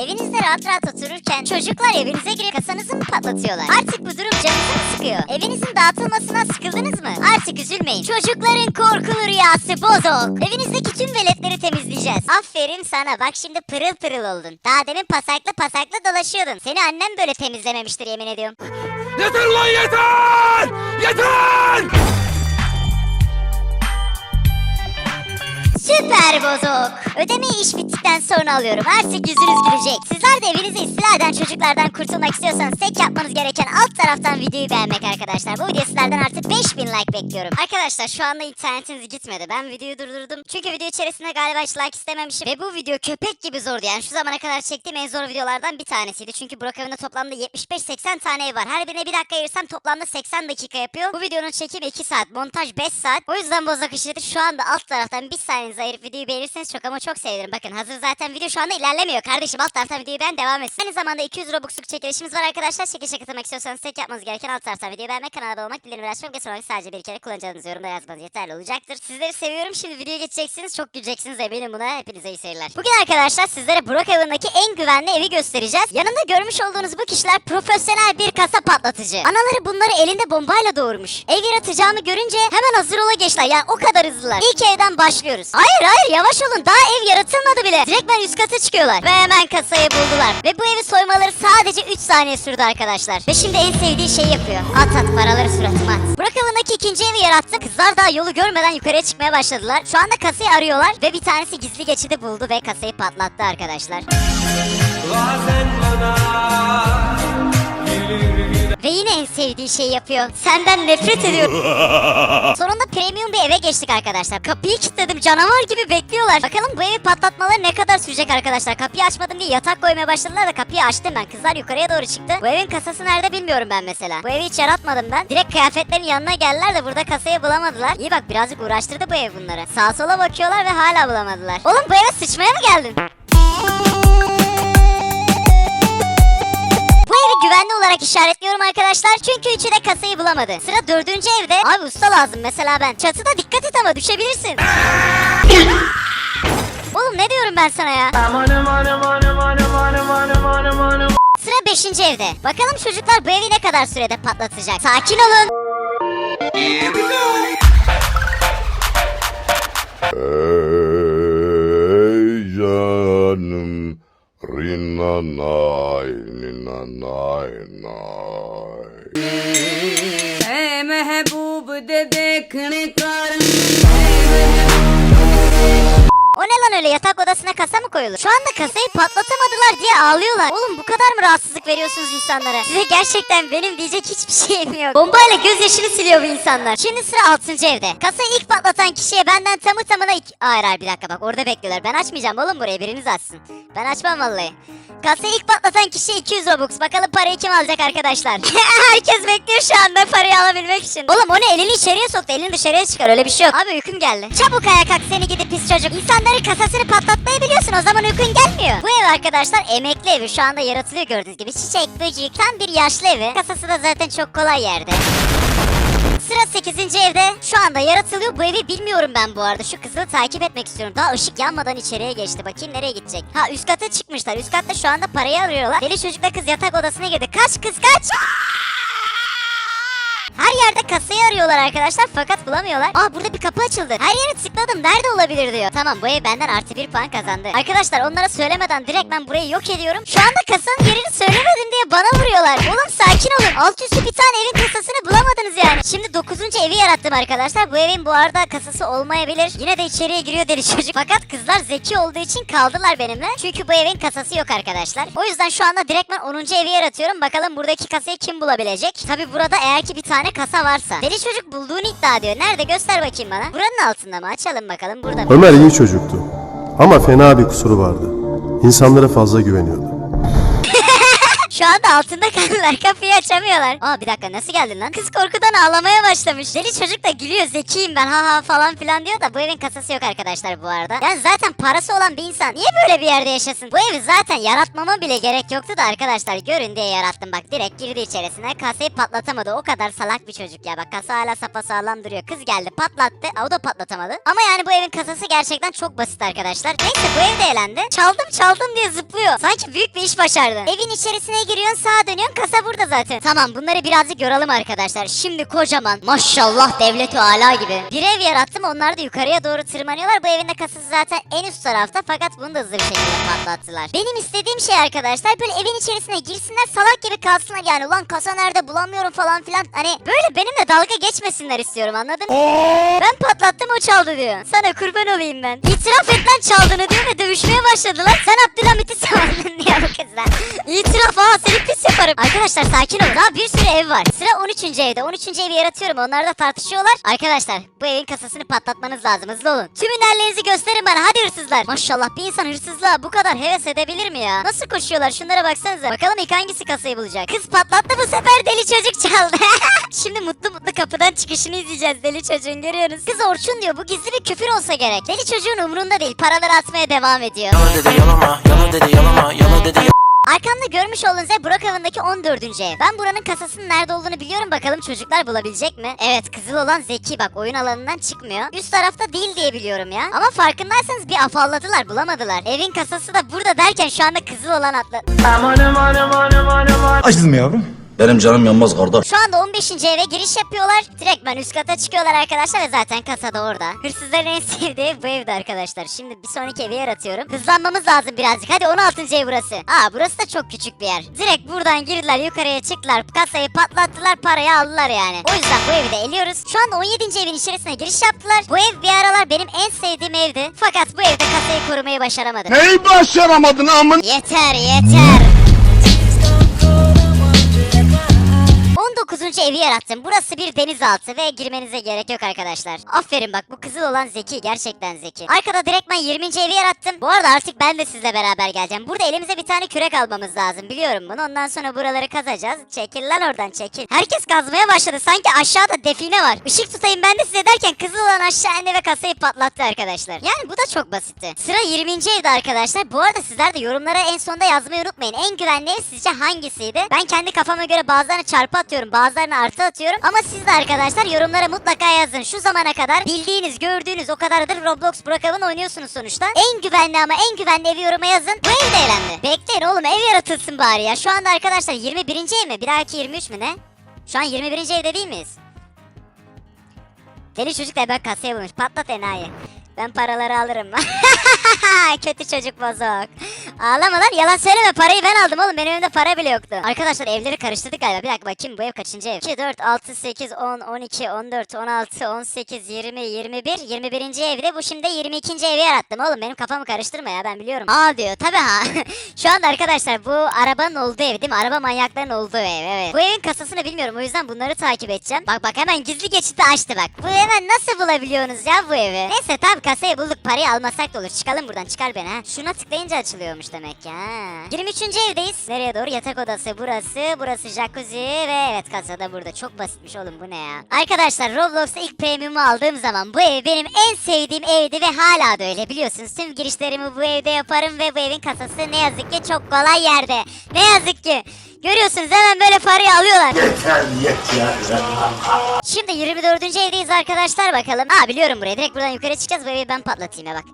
Evinizde rahat rahat otururken çocuklar evinize girip kasanızı mı patlatıyorlar? Artık bu durum canınızı mı sıkıyor? Evinizin dağıtılmasından sıkıldınız mı? Artık üzülmeyin. Çocukların korkulu rüyası bozok. Evinizdeki tüm veletleri temizleyeceğiz. Aferin sana bak şimdi pırıl pırıl oldun. Daha demin pasaklı pasaklı dolaşıyordun. Seni annem böyle temizlememiştir yemin ediyorum. Yeter lan yeter! Yeter! Süper bozok. Ödemeyi iş bittikten sonra alıyorum. Artık yüzünüz gülecek. Sizler de evinizi istila eden çocuklardan kurtulmak istiyorsanız tek yapmanız gereken alt taraftan videoyu beğenmek arkadaşlar. Bu video sizlerden artık 5000 like bekliyorum. Arkadaşlar şu anda internetiniz gitmedi. Ben videoyu durdurdum. Çünkü video içerisinde galiba hiç like istememişim. Ve bu video köpek gibi zordu. Yani şu zamana kadar çektiğim en zor videolardan bir tanesiydi. Çünkü Burak evinde toplamda 75-80 tane ev var. Her birine bir dakika ayırsam toplamda 80 dakika yapıyor. Bu videonun çekimi 2 saat, montaj 5 saat. O yüzden bozak işleti şu anda alt taraftan bir saniyenizi ayırıp videoyu beğenirseniz çok ama çok sevinirim. Bakın hazır zaten video şu anda ilerlemiyor. Kardeşim alt taraftan videoyu beğen devam etsin. Aynı zamanda 200 Robux'luk çekilişimiz var arkadaşlar. Çekilişe katılmak istiyorsanız tek yapmanız gereken alt taraftan videoyu beğenmek, kanala abone olmak, bildirimleri açmak ve sonra sadece bir kere kullanacağınız yorumda yazmanız yeterli olacaktır. Sizleri seviyorum. Şimdi videoya geçeceksiniz. Çok güleceksiniz eminim buna. Hepinize iyi seyirler. Bugün arkadaşlar sizlere Brookhaven'daki en güvenli evi göstereceğiz. Yanında görmüş olduğunuz bu kişiler profesyonel bir kasa patlatıcı. Anaları bunları elinde bombayla doğurmuş. Ev yaratacağımı görünce hemen hazır ola geçtiler. Yani o kadar hızlılar. İlk evden başlıyoruz. Hayır hayır yavaş olun. Daha ev yaratılmadı bile. Direkt ben üst kata çıkıyorlar. Ve hemen kasayı buldular. Ve bu evi soymaları sadece 3 saniye sürdü arkadaşlar. Ve şimdi en sevdiği şeyi yapıyor. At at paraları suratıma at. Burak avındaki ikinci evi yarattı. Kızlar daha yolu görmeden yukarıya çıkmaya başladılar. Şu anda kasayı arıyorlar. Ve bir tanesi gizli geçidi buldu ve kasayı patlattı arkadaşlar. Ve yine en sevdiği şeyi yapıyor. Senden nefret ediyorum. Sonunda premium bir eve geçtik arkadaşlar. Kapıyı kilitledim. Canavar gibi bekliyorlar. Bakalım bu evi patlatmaları ne kadar sürecek arkadaşlar. Kapıyı açmadım diye yatak koymaya başladılar da kapıyı açtım ben. Kızlar yukarıya doğru çıktı. Bu evin kasası nerede bilmiyorum ben mesela. Bu evi hiç yaratmadım ben. Direkt kıyafetlerin yanına geldiler de burada kasayı bulamadılar. İyi bak birazcık uğraştırdı bu ev bunları. Sağa sola bakıyorlar ve hala bulamadılar. Oğlum bu eve sıçmaya mı geldin? Olarak işaretliyorum arkadaşlar. Çünkü üçü de kasayı bulamadı. Sıra dördüncü evde. Abi usta lazım mesela ben. Çatıda dikkat et ama düşebilirsin. Oğlum ne diyorum ben sana ya? Sıra beşinci evde. Bakalım çocuklar bu evi ne kadar sürede patlatacak. Sakin olun. Ey canım Rinna nina nai ਐ ਮਹਿਬੂਬ ਦੇ ਦੇਖਣੇ lan öyle yatak odasına kasa mı koyulur? Şu anda kasayı patlatamadılar diye ağlıyorlar. Oğlum bu kadar mı rahatsızlık veriyorsunuz insanlara? Size gerçekten benim diyecek hiçbir şeyim yok. Bombayla gözyaşını siliyor bu insanlar. Şimdi sıra 6. evde. Kasayı ilk patlatan kişiye benden tamı tamına iki... Hayır hayır bir dakika bak orada bekliyorlar. Ben açmayacağım oğlum burayı biriniz açsın. Ben açmam vallahi. Kasayı ilk patlatan kişiye 200 Robux. Bakalım parayı kim alacak arkadaşlar? Herkes bekliyor şu anda parayı alabilmek için. Oğlum o ne elini içeriye soktu elini dışarıya çıkar öyle bir şey yok. Abi uykum geldi. Çabuk ayağa kalk seni gidip pis çocuk. İnsanların kasasını patlatmayı biliyorsun o zaman uykun gelmiyor. Bu ev arkadaşlar emekli evi şu anda yaratılıyor gördüğünüz gibi. Çiçek, böcek, tam bir yaşlı evi. Kasası da zaten çok kolay yerde. Sıra 8. evde şu anda yaratılıyor. Bu evi bilmiyorum ben bu arada. Şu kızılı takip etmek istiyorum. Daha ışık yanmadan içeriye geçti. Bakayım nereye gidecek. Ha üst kata çıkmışlar. Üst katta şu anda parayı arıyorlar. Deli çocukla kız yatak odasına girdi. Kaç kız kaç. Her yerde kasayı arıyorlar arkadaşlar fakat bulamıyorlar. Aa burada bir kapı açıldı. Her yere tıkladım nerede olabilir diyor. Tamam bu ev benden artı bir puan kazandı. Arkadaşlar onlara söylemeden direkt ben burayı yok ediyorum. Şu anda kasanın yerini söylemedim diye bana vuruyorlar. Oğlum sakin olun. Alt üstü bir tane evin kasasını bulamadınız yani. Şimdi 9. evi yarattım arkadaşlar. Bu evin bu arada kasası olmayabilir. Yine de içeriye giriyor deli çocuk. Fakat kızlar zeki olduğu için kaldılar benimle. Çünkü bu evin kasası yok arkadaşlar. O yüzden şu anda direkt ben 10. evi yaratıyorum. Bakalım buradaki kasayı kim bulabilecek? Tabi burada eğer ki bir tane kasa varsa. Deli çocuk bulduğunu iddia ediyor. Nerede göster bakayım bana. Buranın altında mı? Açalım bakalım burada mı? Ömer iyi çocuktu. Ama fena bir kusuru vardı. İnsanlara fazla güveniyordu. Şu anda altında kaldılar. Kapıyı açamıyorlar. Aa bir dakika nasıl geldin lan? Kız korkudan ağlamaya başlamış. Deli çocuk da gülüyor. Zekiyim ben ha ha falan filan diyor da bu evin kasası yok arkadaşlar bu arada. Yani zaten parası olan bir insan niye böyle bir yerde yaşasın? Bu evi zaten yaratmama bile gerek yoktu da arkadaşlar görün diye yarattım bak. Direkt girdi içerisine kasayı patlatamadı. O kadar salak bir çocuk ya. Bak kasa hala sapasağlam duruyor. Kız geldi patlattı. O da patlatamadı. Ama yani bu evin kasası gerçekten çok basit arkadaşlar. Neyse bu ev de elendi. Çaldım çaldım diye zıplıyor. Sanki büyük bir iş başardı. Evin içerisine giriyorsun sağa dönüyorsun kasa burada zaten. Tamam bunları birazcık yoralım arkadaşlar. Şimdi kocaman maşallah devlet ala gibi. Bir ev yarattım onlar da yukarıya doğru tırmanıyorlar. Bu evin de kasası zaten en üst tarafta fakat bunu da hızlı bir şekilde patlattılar. Benim istediğim şey arkadaşlar böyle evin içerisine girsinler salak gibi kalsınlar yani. Ulan kasa nerede bulamıyorum falan filan. Hani böyle benimle dalga geçmesinler istiyorum anladın mı? Ben patlattım o çaldı diyor. Sana kurban olayım ben. İtiraf et lan çaldığını diyor ve dövüşmeye başladılar. Sen Abdülhamit'i savundun diyor bu kızlar. İtiraf ha seni pis yaparım. Arkadaşlar sakin olun ha bir sürü ev var. Sıra 13. evde. 13. evi yaratıyorum. Onlar da tartışıyorlar. Arkadaşlar bu evin kasasını patlatmanız lazım. Hızlı olun. Tüm hünerlerinizi gösterin bana. Hadi hırsızlar. Maşallah bir insan hırsızlığa bu kadar heves edebilir mi ya? Nasıl koşuyorlar? Şunlara baksanıza. Bakalım ilk hangisi kasayı bulacak. Kız patlattı bu sefer deli çocuk çaldı. Şimdi mutlu mutlu kapıdan çıkışını izleyeceğiz deli çocuğun görüyorsunuz. Kız Orçun diyor bu gizli bir küfür olsa gerek. Deli çocuğun umrunda değil. Paraları atmaya devam ediyor. Yalan dedi yalama, yalan dedi yalama, yalan dedi Arkamda görmüş olduğunuz ev Burak Avı'ndaki 14. ev. Ben buranın kasasının nerede olduğunu biliyorum bakalım çocuklar bulabilecek mi? Evet kızıl olan Zeki bak oyun alanından çıkmıyor. Üst tarafta değil diye biliyorum ya. Ama farkındaysanız bir afalladılar bulamadılar. Evin kasası da burada derken şu anda kızıl olan atla... Acıdın mı yavrum? Benim canım yanmaz kardeş. Şu anda 15. eve giriş yapıyorlar. Direkt ben üst kata çıkıyorlar arkadaşlar ve zaten kasada orada. Hırsızların en sevdiği bu evde arkadaşlar. Şimdi bir sonraki evi yaratıyorum. Hızlanmamız lazım birazcık. Hadi 16. ev burası. Aa burası da çok küçük bir yer. Direkt buradan girdiler yukarıya çıktılar. Kasayı patlattılar parayı aldılar yani. O yüzden bu evi de eliyoruz. Şu anda 17. evin içerisine giriş yaptılar. Bu ev bir aralar benim en sevdiğim evdi. Fakat bu evde kasayı korumayı başaramadım. Neyi başaramadın amın? Yeter yeter. 19. evi yarattım. Burası bir denizaltı ve girmenize gerek yok arkadaşlar. Aferin bak bu kızıl olan zeki gerçekten zeki. Arkada direktmen 20. evi yarattım. Bu arada artık ben de sizle beraber geleceğim. Burada elimize bir tane kürek almamız lazım biliyorum bunu. Ondan sonra buraları kazacağız. Çekil lan oradan çekil. Herkes kazmaya başladı. Sanki aşağıda define var. Işık tutayım ben de size derken kızıl olan aşağı indi ve kasayı patlattı arkadaşlar. Yani bu da çok basitti. Sıra 20. evde arkadaşlar. Bu arada sizler de yorumlara en sonda yazmayı unutmayın. En güvenli ev sizce hangisiydi? Ben kendi kafama göre bazılarını çarpı atıyorum. Bazılarını artı atıyorum. Ama siz de arkadaşlar yorumlara mutlaka yazın. Şu zamana kadar bildiğiniz, gördüğünüz o kadardır Roblox Burakav'ın oynuyorsunuz sonuçta. En güvenli ama en güvenli evi yoruma yazın. Bu ev de eğlendi. Bekleyin oğlum ev yaratılsın bari ya. Şu anda arkadaşlar 21. ev mi? Bir dahaki 23 mü ne? Şu an 21. evde değil miyiz? Deli çocuk da ben kasaya bulmuş. Patlat enayi. Ben paraları alırım. Kötü çocuk bozuk. Ağlama lan yalan söyleme parayı ben aldım oğlum benim evimde para bile yoktu. Arkadaşlar evleri karıştırdık galiba bir dakika bakayım bu ev kaçıncı ev? 2, 4, 6, 8, 10, 12, 14, 16, 18, 20, 21, 21. evde bu şimdi 22. evi yarattım oğlum benim kafamı karıştırma ya ben biliyorum. Aa diyor tabi ha. Şu anda arkadaşlar bu arabanın olduğu ev değil mi? Araba manyakların olduğu ev evet. Bu evin kasasını bilmiyorum o yüzden bunları takip edeceğim. Bak bak hemen gizli geçiti açtı bak. Bu hemen nasıl bulabiliyorsunuz ya bu evi? Neyse tabi kasayı bulduk parayı almasak da olur. Çıkalım buradan çıkar beni ha. Şuna tıklayınca açılıyormuş demek ki ha. 23. evdeyiz. Nereye doğru? Yatak odası burası. Burası jacuzzi ve evet kasa da burada. Çok basitmiş oğlum bu ne ya? Arkadaşlar Roblox'ta ilk premiumu aldığım zaman bu ev benim en sevdiğim evdi ve hala da öyle biliyorsunuz. Tüm girişlerimi bu evde yaparım ve bu evin kasası ne yazık ki çok kolay yerde. Ne yazık ki. Görüyorsunuz hemen böyle parayı alıyorlar. Şimdi 24. evdeyiz arkadaşlar bakalım. Aa biliyorum burayı. Direkt buradan yukarı çıkacağız. Bu evi ben patlatayım ya bak.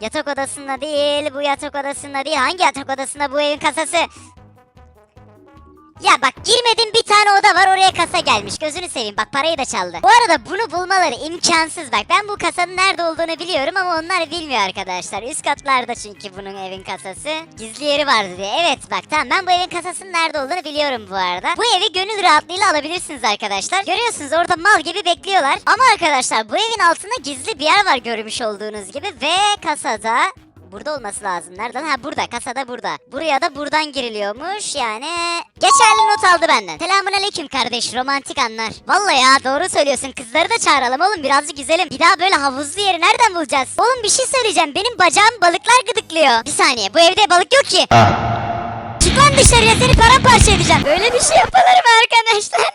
Yatak odasında değil. Bu yatak odasında değil. Hangi yatak odasında bu evin kasası? Ya bak girmedim bir tane oda var oraya kasa gelmiş. Gözünü seveyim bak parayı da çaldı. Bu arada bunu bulmaları imkansız bak. Ben bu kasanın nerede olduğunu biliyorum ama onlar bilmiyor arkadaşlar. Üst katlarda çünkü bunun evin kasası. Gizli yeri vardı diye. Evet bak tamam ben bu evin kasasının nerede olduğunu biliyorum bu arada. Bu evi gönül rahatlığıyla alabilirsiniz arkadaşlar. Görüyorsunuz orada mal gibi bekliyorlar. Ama arkadaşlar bu evin altında gizli bir yer var görmüş olduğunuz gibi. Ve kasada Burada olması lazım. Nereden? Ha burada. Kasada burada. Buraya da buradan giriliyormuş. Yani geçerli not aldı benden. Selamun aleyküm kardeş. Romantik anlar. Vallahi ya doğru söylüyorsun. Kızları da çağıralım oğlum. Birazcık güzelim. Bir daha böyle havuzlu yeri nereden bulacağız? Oğlum bir şey söyleyeceğim. Benim bacağım balıklar gıdıklıyor. Bir saniye. Bu evde balık yok ki. Çık lan dışarıya seni paramparça edeceğim. Böyle bir şey yapılır mı arkadaşlar?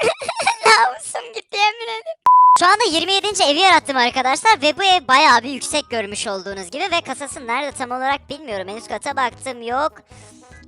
Namusum gitti yemin ederim. Şu anda 27. evi yarattım arkadaşlar ve bu ev bayağı bir yüksek görmüş olduğunuz gibi ve kasası nerede tam olarak bilmiyorum. En üst kata baktım yok.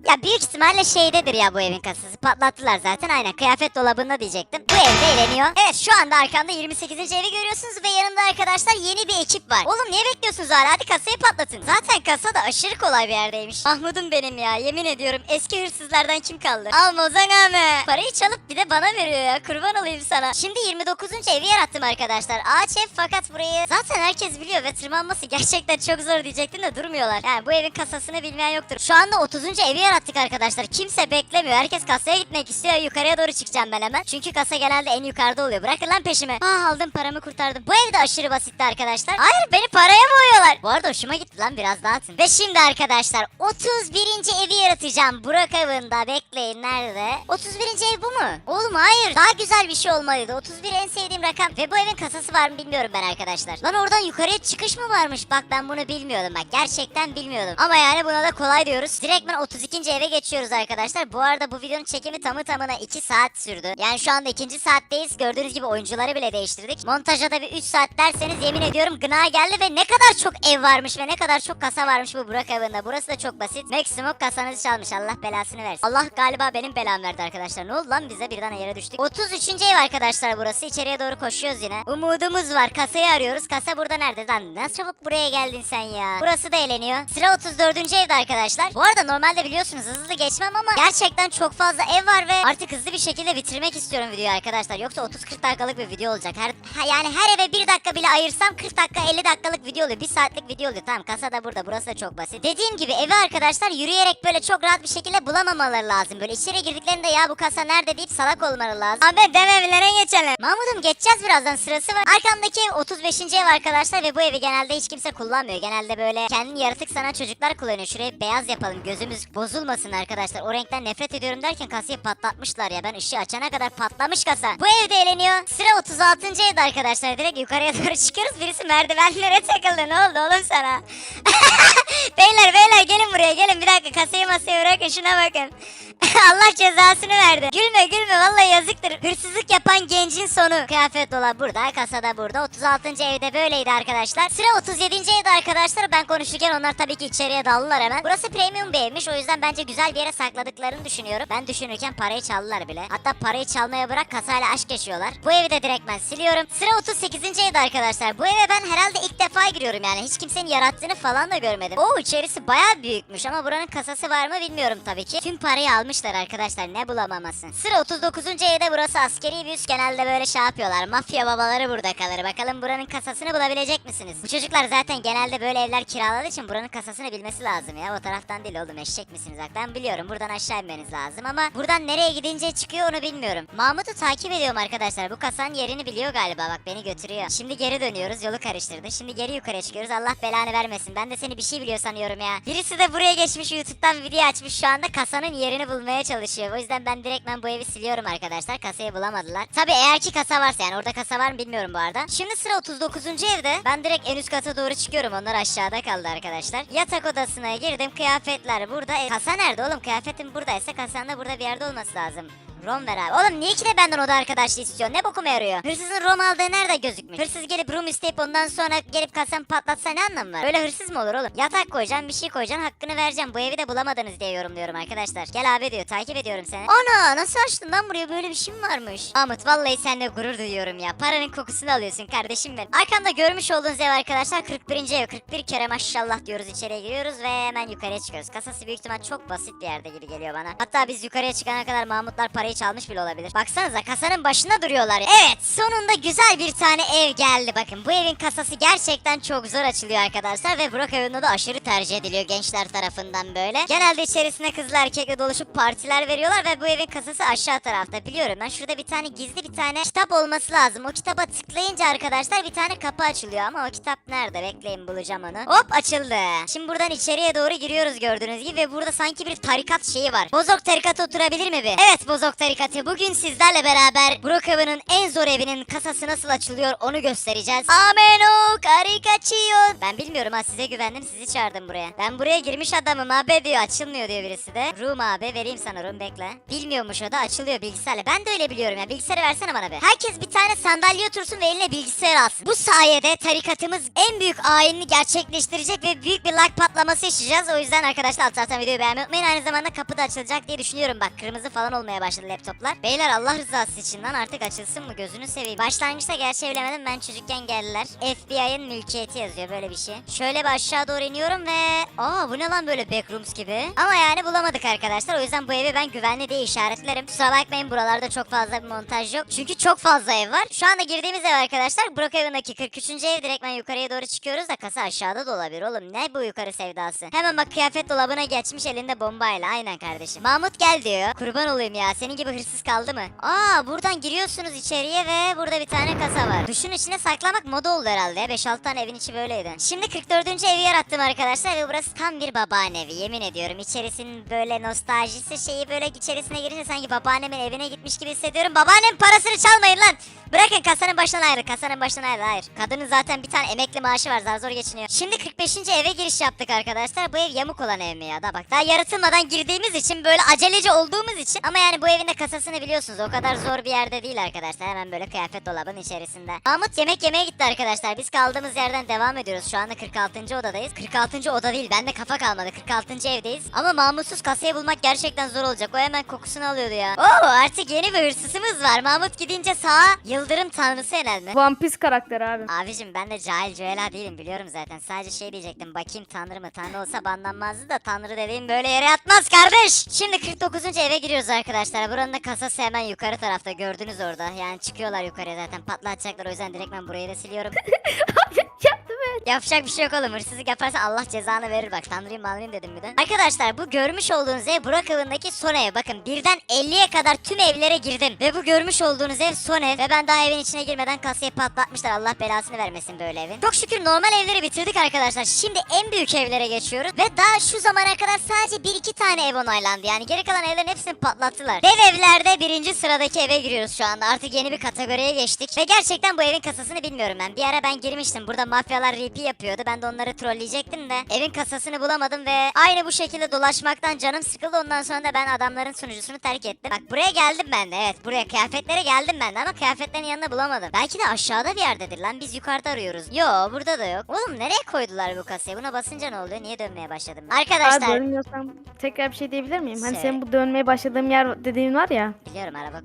Ya büyük ihtimalle şeydedir ya bu evin kasası. Patlattılar zaten aynen kıyafet dolabında diyecektim. Bu evde eğleniyor. Evet şu anda arkamda 28. evi görüyorsunuz ve yanımda arkadaşlar yeni bir ekip var. Oğlum niye bekliyorsunuz hala hadi kasayı patlatın. Zaten kasa da aşırı kolay bir yerdeymiş. Mahmud'um benim ya yemin ediyorum eski hırsızlardan kim kaldı? Al Ozan abi. Parayı çalıp bir de bana veriyor ya kurban olayım sana. Şimdi 29. evi yarattım arkadaşlar. Ağaç ev fakat burayı zaten herkes biliyor ve tırmanması gerçekten çok zor diyecektim de durmuyorlar. Yani bu evin kasasını bilmeyen yoktur. Şu anda 30. evi attık arkadaşlar. Kimse beklemiyor. Herkes kasaya gitmek istiyor. Yukarıya doğru çıkacağım ben hemen. Çünkü kasa genelde en yukarıda oluyor. Bırakın lan peşimi. Ah aldım paramı kurtardım. Bu evde aşırı basitti arkadaşlar. Hayır beni paraya boğuyorlar. Bu arada hoşuma gitti lan biraz daha atın. Ve şimdi arkadaşlar 31. evi yaratacağım. Burak avında bekleyin nerede? 31. ev bu mu? Oğlum hayır. Daha güzel bir şey olmalıydı. 31 en sevdiğim rakam. Ve bu evin kasası var mı bilmiyorum ben arkadaşlar. Lan oradan yukarıya çıkış mı varmış? Bak ben bunu bilmiyordum. Bak gerçekten bilmiyordum. Ama yani buna da kolay diyoruz. Direktmen 32. Olabildiğince eve geçiyoruz arkadaşlar. Bu arada bu videonun çekimi tamı tamına 2 saat sürdü. Yani şu anda ikinci saatteyiz. Gördüğünüz gibi oyuncuları bile değiştirdik. Montaja da bir 3 saat derseniz yemin ediyorum gına geldi ve ne kadar çok ev varmış ve ne kadar çok kasa varmış bu Burak evinde. Burası da çok basit. Maximum kasanızı çalmış. Allah belasını versin. Allah galiba benim belam verdi arkadaşlar. Ne oldu lan bize birden yere düştük. 33. ev arkadaşlar burası. İçeriye doğru koşuyoruz yine. Umudumuz var. Kasayı arıyoruz. Kasa burada nerede lan? Nasıl çabuk buraya geldin sen ya? Burası da eğleniyor. Sıra 34. evde arkadaşlar. Bu arada normalde biliyorsunuz hızlı geçmem ama gerçekten çok fazla ev var ve artık hızlı bir şekilde bitirmek istiyorum videoyu arkadaşlar. Yoksa 30-40 dakikalık bir video olacak. Her yani her eve 1 dakika bile ayırsam 40 dakika 50 dakikalık video oluyor. 1 saatlik video oluyor. Tamam kasa da burada. Burası da çok basit. Dediğim gibi evi arkadaşlar yürüyerek böyle çok rahat bir şekilde bulamamaları lazım. Böyle içeri girdiklerinde ya bu kasa nerede deyip salak olmaları lazım. Abi dev evlere geçelim. Mahmut'um geçeceğiz birazdan sırası var. Arkamdaki ev 35. ev arkadaşlar ve bu evi genelde hiç kimse kullanmıyor. Genelde böyle kendini yaratık sanan çocuklar kullanıyor. Şurayı beyaz yapalım gözümüz bozulmasın arkadaşlar. O renkten nefret ediyorum derken kasayı patlatmışlar ya. Ben ışığı açana kadar patlamış kasa. Bu evde eğleniyor. Sıra 36. evde arkadaşlar. Direkt yukarıya doğru çıkıyoruz. Birisi merdivenlere takıldı. Ne oldu oğlum sana? beyler beyler gelin buraya gelin. Bir dakika kasayı masaya bırakın şuna bakın. Allah cezasını verdi. Gülme gülme vallahi yazıktır. Hırsızlık yapan gencin sonu. Kıyafet dolabı burada, kasada burada. 36. evde böyleydi arkadaşlar. Sıra 37. evde arkadaşlar. Ben konuşurken onlar tabii ki içeriye daldılar hemen. Burası premium bir evmiş. O yüzden bence güzel bir yere sakladıklarını düşünüyorum. Ben düşünürken parayı çaldılar bile. Hatta parayı çalmaya bırak kasayla aşk yaşıyorlar. Bu evi de direkt ben siliyorum. Sıra 38. evde arkadaşlar. Bu eve ben herhalde ilk defa giriyorum yani. Hiç kimsenin yarattığını falan da görmedim. Oo içerisi bayağı büyükmüş ama buranın kasası var mı bilmiyorum tabii ki. Tüm parayı almışlar arkadaşlar ne bulamamasın. Sıra 39. evde burası askeri bir üs. Genelde böyle şey yapıyorlar. Mafya babaları burada kalır. Bakalım buranın kasasını bulabilecek misiniz? Bu çocuklar zaten genelde böyle evler kiraladığı için buranın kasasını bilmesi lazım ya. O taraftan değil oğlum eşek misiniz? Ben biliyorum buradan aşağı inmeniz lazım ama buradan nereye gidince çıkıyor onu bilmiyorum. Mahmut'u takip ediyorum arkadaşlar. Bu kasanın yerini biliyor galiba. Bak beni götürüyor. Şimdi geri dönüyoruz. Yolu karıştırdı. Şimdi geri yukarıya çıkıyoruz. Allah belanı vermesin. Ben de seni bir şey biliyor sanıyorum ya. Birisi de buraya geçmiş YouTube'dan video açmış şu anda kasanın yerini bulmaya çalışıyor. O yüzden ben direkt ben bu evi siliyorum arkadaşlar. Kasayı bulamadılar. Tabi eğer ki kasa varsa yani orada kasa var mı bilmiyorum bu arada. Şimdi sıra 39. evde. Ben direkt en üst kata doğru çıkıyorum. Onlar aşağıda kaldı arkadaşlar. Yatak odasına girdim. Kıyafetler burada. E, kasa nerede oğlum? Kıyafetim buradaysa kasan da burada bir yerde olması lazım. Rom ver abi. Oğlum niye ki de benden oda arkadaşlığı istiyor? Ne bokuma yarıyor? Hırsızın rom aldığı nerede gözükmüş? Hırsız gelip rom isteyip ondan sonra gelip kasamı patlatsa ne anlamı var? Öyle hırsız mı olur oğlum? Yatak koyacaksın bir şey koyacaksın hakkını vereceğim. Bu evi de bulamadınız diye yorumluyorum arkadaşlar. Gel abi diyor takip ediyorum seni. Ana nasıl açtın lan buraya böyle bir şey mi varmış? Ahmet vallahi seninle gurur duyuyorum ya. Paranın kokusunu alıyorsun kardeşim benim. Arkamda görmüş olduğunuz ev arkadaşlar 41. ev. 41 kere maşallah diyoruz içeriye giriyoruz ve hemen yukarıya çıkıyoruz. Kasası büyük ihtimal çok basit bir yerde gibi geliyor bana. Hatta biz yukarıya çıkana kadar Mahmutlar parayı çalmış bile olabilir. Baksanıza kasanın başında duruyorlar. Evet sonunda güzel bir tane ev geldi bakın. Bu evin kasası gerçekten çok zor açılıyor arkadaşlar ve Burak evinde de aşırı tercih ediliyor gençler tarafından böyle. Genelde içerisine kızlı erkekle doluşup partiler veriyorlar ve bu evin kasası aşağı tarafta. Biliyorum ben şurada bir tane gizli bir tane kitap olması lazım. O kitaba tıklayınca arkadaşlar bir tane kapı açılıyor ama o kitap nerede? Bekleyin bulacağım onu. Hop açıldı. Şimdi buradan içeriye doğru giriyoruz gördüğünüz gibi ve burada sanki bir tarikat şeyi var. Bozok tarikatı oturabilir mi bir? Evet Bozok tarikatı bugün sizlerle beraber Brookhaven'ın en zor evinin kasası nasıl açılıyor onu göstereceğiz. Ameno karikatio. Ben bilmiyorum ha size güvendim sizi çağırdım buraya. Ben buraya girmiş adamım abi diyor açılmıyor diyor birisi de. Room abi vereyim sana room bekle. Bilmiyormuş o da açılıyor bilgisayarla. Ben de öyle biliyorum ya bilgisayarı versene bana be. Herkes bir tane sandalye otursun ve eline bilgisayar alsın. Bu sayede tarikatımız en büyük ayinini gerçekleştirecek ve büyük bir like patlaması yaşayacağız. O yüzden arkadaşlar alt taraftan videoyu beğenmeyi unutmayın. Aynı zamanda kapı da açılacak diye düşünüyorum. Bak kırmızı falan olmaya başladı laptoplar. Beyler Allah rızası için lan artık açılsın mı gözünü seveyim. Başlangıçta gerçi evlemedim ben çocukken geldiler. FBI'ın mülkiyeti yazıyor böyle bir şey. Şöyle bir aşağı doğru iniyorum ve... Aa bu ne lan böyle backrooms gibi. Ama yani bulamadık arkadaşlar. O yüzden bu evi ben güvenli diye işaretlerim. Kusura bakmayın buralarda çok fazla bir montaj yok. Çünkü çok fazla ev var. Şu anda girdiğimiz ev arkadaşlar Brookhaven'daki 43. ev. Direktmen yukarıya doğru çıkıyoruz da kasa aşağıda da olabilir oğlum. Ne bu yukarı sevdası? Hemen bak kıyafet dolabına geçmiş elinde bombayla. Aynen kardeşim. Mahmut gel diyor. Kurban olayım ya. Senin gibi hırsız kaldı mı? Aa buradan giriyorsunuz içeriye ve burada bir tane kasa var. Duşun içine saklamak moda oldu herhalde. 5-6 tane evin içi böyleydi. Şimdi 44. evi yarattım arkadaşlar ve burası tam bir babaanne evi. Yemin ediyorum. İçerisinin böyle nostaljisi şeyi böyle içerisine girince sanki babaannemin evine gitmiş gibi hissediyorum. Babaannem parasını çalmayın lan. Bırakın kasanın başından ayrı. Kasanın başından ayrı. Hayır. Kadının zaten bir tane emekli maaşı var. Zar zor geçiniyor. Şimdi 45. eve giriş yaptık arkadaşlar. Bu ev yamuk olan ev mi ya da bak. Daha yaratılmadan girdiğimiz için böyle aceleci olduğumuz için. Ama yani bu evin de kasasını biliyorsunuz. O kadar zor bir yerde değil arkadaşlar. Hemen böyle kıyafet dolabın içerisinde. Mahmut yemek yemeye gitti arkadaşlar. Biz kaldığımız yerden devam ediyoruz. Şu anda 46. odadayız. 46. oda değil. Bende kafa kalmadı. 46. evdeyiz. Ama Mahmutsuz kasayı bulmak gerçekten zor olacak. O hemen kokusunu alıyordu ya. Oo artık yeni bir hırsızımız var. Mahmut gidince sağa yıldırım tanrısı herhalde. One Piece karakteri abi. Abicim ben de cahil cüela değilim biliyorum zaten. Sadece şey diyecektim bakayım tanrı mı? Tanrı olsa banlanmazdı da tanrı dediğim böyle yere yatmaz kardeş. Şimdi 49. eve giriyoruz arkadaşlar. Buranın da kasası hemen yukarı tarafta gördünüz orada. Yani çıkıyorlar yukarıya zaten patlatacaklar o yüzden direkt ben burayı da siliyorum. Yaptım evet. Yapacak bir şey yok oğlum. Hırsızlık yaparsan Allah cezanı verir bak. Tanrıyım manrıyım dedim bir de. Arkadaşlar bu görmüş olduğunuz ev Burak evindeki son ev. Bakın birden 50'ye kadar tüm evlere girdim. Ve bu görmüş olduğunuz ev son ev. Ve ben daha evin içine girmeden kasayı patlatmışlar. Allah belasını vermesin böyle evin. Çok şükür normal evleri bitirdik arkadaşlar. Şimdi en büyük evlere geçiyoruz. Ve daha şu zamana kadar sadece bir iki tane ev onaylandı. Yani geri kalan evlerin hepsini patlattılar. Dev evlerde birinci sıradaki eve giriyoruz şu anda. Artık yeni bir kategoriye geçtik. Ve gerçekten bu evin kasasını bilmiyorum ben. Bir ara ben girmiştim. Burada mafyalar RP yapıyordu. Ben de onları trolleyecektim de. Evin kasasını bulamadım ve aynı bu şekilde dolaşmaktan canım sıkıldı. Ondan sonra da ben adamların sunucusunu terk ettim. Bak buraya geldim ben de. Evet buraya kıyafetlere geldim ben de ama kıyafetlerin yanına bulamadım. Belki de aşağıda bir yerdedir lan. Biz yukarıda arıyoruz. Yo burada da yok. Oğlum nereye koydular bu kasayı? Buna basınca ne oluyor? Niye dönmeye başladım? Abi Arkadaşlar. bölmüyorsam tekrar bir şey diyebilir miyim? Hani Söyle. senin bu dönmeye başladığım yer dediğin var ya. Biliyorum araba.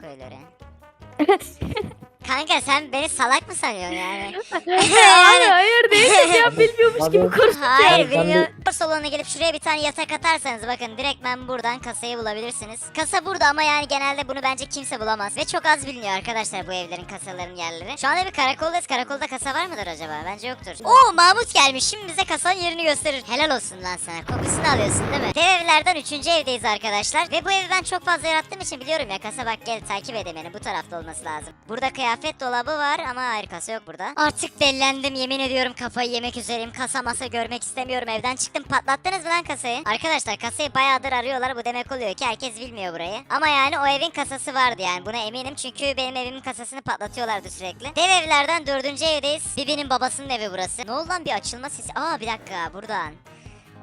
Evet. Kanka sen beni salak mı sanıyorsun yani? hayır hayır değilim ya bilmiyormuş gibi konuştum. Hayır bilmiyorum. Salona gelip şuraya bir tane yatak atarsanız bakın direkt ben buradan kasayı bulabilirsiniz. Kasa burada ama yani genelde bunu bence kimse bulamaz. Ve çok az biliniyor arkadaşlar bu evlerin kasaların yerleri. Şu anda bir karakoldayız. Karakolda kasa var mıdır acaba? Bence yoktur. Oo Mahmut gelmiş. Şimdi bize kasanın yerini gösterir. Helal olsun lan sana. Kokusunu alıyorsun değil mi? Dev evlerden 3. evdeyiz arkadaşlar. Ve bu evi ben çok fazla yarattığım için biliyorum ya. Kasa bak gel takip edin beni. Bu tarafta olması lazım. Burada kıyafet dolabı var ama hayır kasa yok burada. Artık dellendim yemin ediyorum kafayı yemek üzereyim. Kasa masa görmek istemiyorum. Evden çıktım patlattınız mı lan kasayı? Arkadaşlar kasayı bayağıdır arıyorlar. Bu demek oluyor ki herkes bilmiyor burayı. Ama yani o evin kasası vardı yani. Buna eminim çünkü benim evimin kasasını patlatıyorlardı sürekli. Dev evlerden dördüncü evdeyiz. Bibi'nin babasının evi burası. Ne oldu lan bir açılma sesi? Aa bir dakika buradan.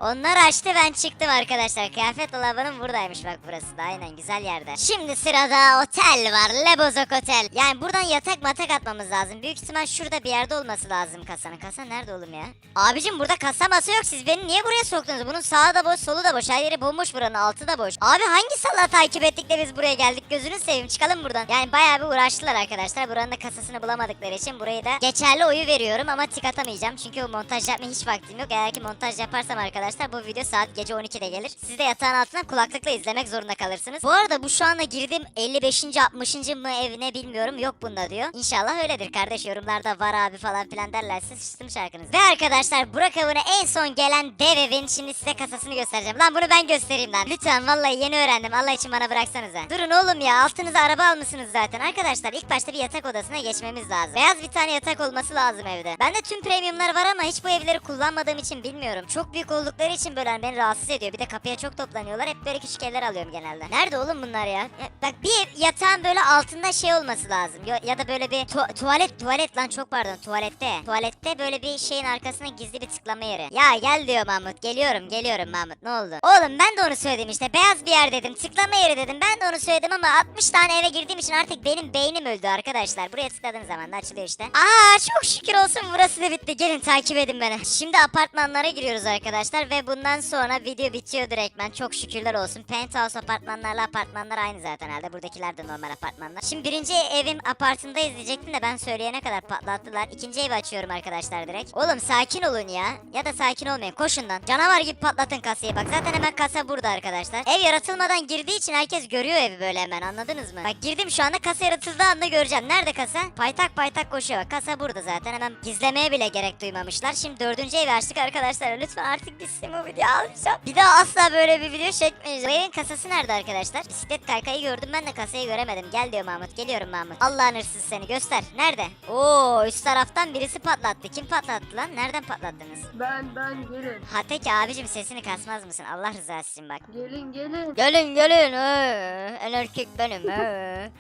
Onlar açtı ben çıktım arkadaşlar. Kıyafet dolabının buradaymış bak burası da aynen güzel yerde. Şimdi sırada otel var. Lebozok Otel. Yani buradan yatak matak atmamız lazım. Büyük ihtimal şurada bir yerde olması lazım kasanın. Kasa nerede oğlum ya? Abicim burada kasa masa yok. Siz beni niye buraya soktunuz? Bunun sağı da boş solu da boş. Her yeri bomboş buranın altı da boş. Abi hangi sala takip ettik de biz buraya geldik? Gözünü seveyim çıkalım buradan. Yani bayağı bir uğraştılar arkadaşlar. Buranın da kasasını bulamadıkları için burayı da geçerli oyu veriyorum ama tik atamayacağım. Çünkü montaj yapmaya hiç vaktim yok. Eğer ki montaj yaparsam arkadaşlar bu video saat gece 12'de gelir. Siz de yatağın altından kulaklıkla izlemek zorunda kalırsınız. Bu arada bu şu anda girdiğim 55. 60. mı ev ne bilmiyorum yok bunda diyor. İnşallah öyledir kardeş yorumlarda var abi falan filan derlerse sıçtım şarkınız. Ve arkadaşlar Burak avına en son gelen dev evin şimdi size kasasını göstereceğim. Lan bunu ben göstereyim lan. Lütfen vallahi yeni öğrendim. Allah için bana bıraksanıza. Durun oğlum ya altınıza araba almışsınız zaten. Arkadaşlar ilk başta bir yatak odasına geçmemiz lazım. Beyaz bir tane yatak olması lazım evde. Bende tüm premiumlar var ama hiç bu evleri kullanmadığım için bilmiyorum. Çok büyük oldukları oldukları için böyle hani beni rahatsız ediyor. Bir de kapıya çok toplanıyorlar. Hep böyle küçük evler alıyorum genelde. Nerede oğlum bunlar ya? ya bak bir yatağın böyle altında şey olması lazım. Ya, ya da böyle bir tu- tuvalet tuvalet lan çok pardon tuvalette. Tuvalette böyle bir şeyin arkasına gizli bir tıklama yeri. Ya gel diyor Mahmut. Geliyorum geliyorum Mahmut. Ne oldu? Oğlum ben de onu söyledim işte. Beyaz bir yer dedim. Tıklama yeri dedim. Ben de onu söyledim ama 60 tane eve girdiğim için artık benim beynim öldü arkadaşlar. Buraya tıkladığım zaman da açılıyor işte. Aa çok şükür olsun burası da bitti. Gelin takip edin beni. Şimdi apartmanlara giriyoruz arkadaşlar ve bundan sonra video bitiyor direktmen. Çok şükürler olsun. Penthouse apartmanlarla apartmanlar aynı zaten herhalde. Buradakiler de normal apartmanlar. Şimdi birinci evim apartındayız diyecektim de ben söyleyene kadar patlattılar. İkinci evi açıyorum arkadaşlar direkt. Oğlum sakin olun ya. Ya da sakin olmayın. Koşun lan. Canavar gibi patlatın kasayı. Bak zaten hemen kasa burada arkadaşlar. Ev yaratılmadan girdiği için herkes görüyor evi böyle hemen anladınız mı? Bak girdim şu anda kasa yaratıldığı anda göreceğim. Nerede kasa? Paytak paytak koşuyor. Bak kasa burada zaten. Hemen gizlemeye bile gerek duymamışlar. Şimdi dördüncü evi açtık arkadaşlar. Lütfen artık bitsin bu video alacağım. Bir daha asla böyle bir video çekmeyeceğim. Bu evin kasası nerede arkadaşlar? Bisiklet kaykayı gördüm ben de kasayı göremedim. Gel diyor Mahmut. Geliyorum Mahmut. Allah'ın hırsız seni göster. Nerede? Oo üst taraftan birisi patlattı. Kim patlattı lan? Nereden patlattınız? Ben ben gelin. Ha peki abicim sesini kasmaz mısın? Allah rızası için bak. Gelin gelin. Gelin gelin. ee, En erkek benim. ee.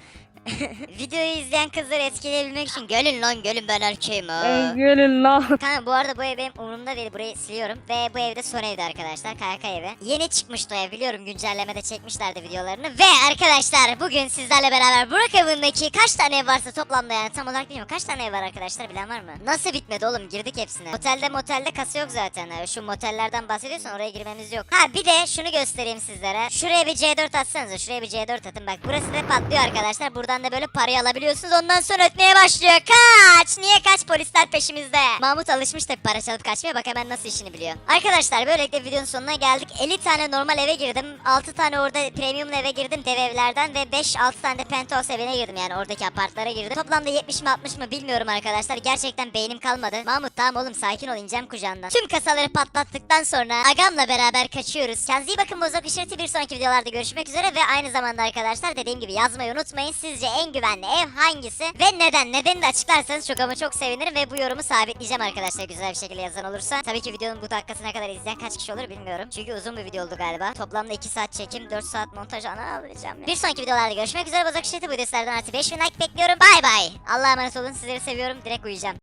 Videoyu izleyen kızları etkileyebilmek için gelin lan gelin ben erkeğim. ee. gelin lan. Kanka bu arada bu ev benim umurumda değil. Burayı siliyorum. Ve bu evde son evde arkadaşlar. KK evi. Yeni çıkmıştı o ev biliyorum. Güncellemede çekmişlerdi videolarını. Ve arkadaşlar bugün sizlerle beraber Burak evindeki kaç tane ev varsa toplamda yani tam olarak bilmiyorum. Kaç tane ev var arkadaşlar bilen var mı? Nasıl bitmedi oğlum? Girdik hepsine. Otelde motelde kasa yok zaten. Şu motellerden bahsediyorsan oraya girmemiz yok. Ha bir de şunu göstereyim sizlere. Şuraya bir C4 atsanıza. Şuraya bir C4 atın. Bak burası da patlıyor arkadaşlar. Buradan da böyle parayı alabiliyorsunuz. Ondan sonra ötmeye başlıyor. Kaç! Niye kaç? Polisler peşimizde. Mahmut alışmış tabii para çalıp kaçmaya. Bak hemen nasıl işini biliyor. Arkadaşlar böylelikle videonun sonuna geldik. 50 tane normal eve girdim. 6 tane orada premium eve girdim dev evlerden ve 5-6 tane de penthouse evine girdim yani oradaki apartlara girdim. Toplamda 70 mi 60 mı bilmiyorum arkadaşlar. Gerçekten beynim kalmadı. Mahmut tamam oğlum sakin ol ineceğim kucağından. Tüm kasaları patlattıktan sonra Agam'la beraber kaçıyoruz. Kendinize iyi bakın bozok işareti bir sonraki videolarda görüşmek üzere ve aynı zamanda arkadaşlar dediğim gibi yazmayı unutmayın. Sizce en güvenli ev hangisi ve neden? Nedenini de açıklarsanız çok ama çok sevinirim ve bu yorumu sabitleyeceğim arkadaşlar güzel bir şekilde yazan olursa. Tabii ki videonun bu dakikasına kadar izleyen kaç kişi olur bilmiyorum. Çünkü uzun bir video oldu galiba. Toplamda 2 saat çekim 4 saat montaj ana alacağım. Bir sonraki videolarda görüşmek üzere bozok işareti bu videolardan artı 5000 like bekliyorum. Bay bay. Allah'a emanet olun sizleri seviyorum. Direkt uyuyacağım.